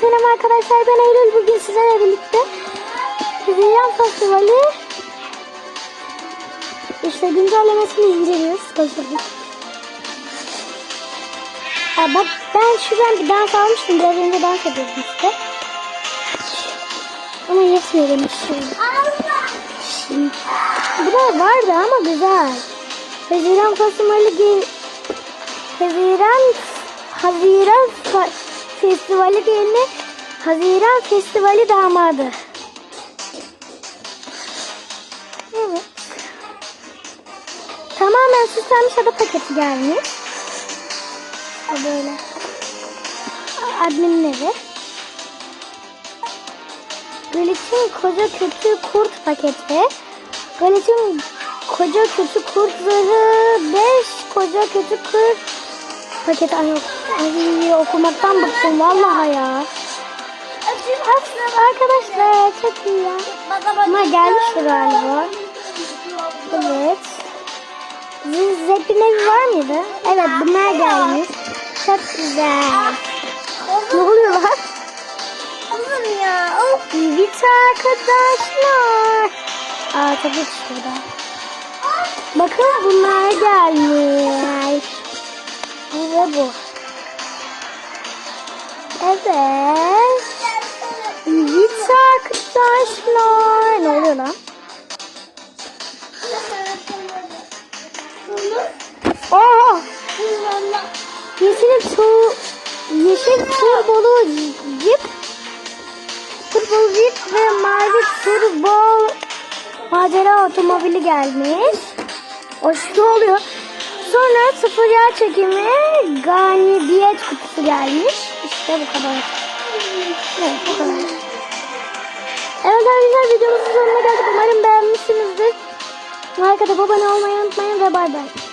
selam arkadaşlar. Ben Eylül. Bugün sizlerle birlikte Zeyyan Festivali işte güncellemesini inceliyoruz. Başladık. Ha, bak ben şuradan bir dans almıştım. Biraz önce dans ediyordum işte. Ama yetmiyor demiş şimdi. Bu da vardı ama güzel. Haziran Festivali. Haziran Haziran Festivali değil mi? Haziran Festivali damadı. Evet. Tamamen süslenmiş ada paketi gelmiş. O böyle. Adminin evi. Gülçin koca kötü kurt paketi. Gülçin koca kötü kurt zırhı 5 koca kötü kurt paketi. Ay, okumaktan bıktım vallahi ya. Arkadaşlar çok iyi ya. Ama gelmişti galiba. Evet. Zeppelin evi var mıydı? Evet bunlar gelmiş. Çok güzel. Ne oluyor lan? Oğlum ya. Of. Arkadaşlar. Aa tabii şurada. Bakın bunlar gelmiş. Bu ve bu. Evet. Evet arkadaşlar. Ne oluyor lan? Aa! Yeşil tu yeşil turbolu jip turbolu jip ve mavi turbo macera otomobili gelmiş. O şu oluyor. Sonra sıfır yağ çekimi ganibiyet kutusu gelmiş. İşte bu kadar. Evet bu kadar. Evet arkadaşlar videomuzun sonuna geldik. Umarım beğenmişsinizdir. Like atıp abone olmayı unutmayın ve bay bay.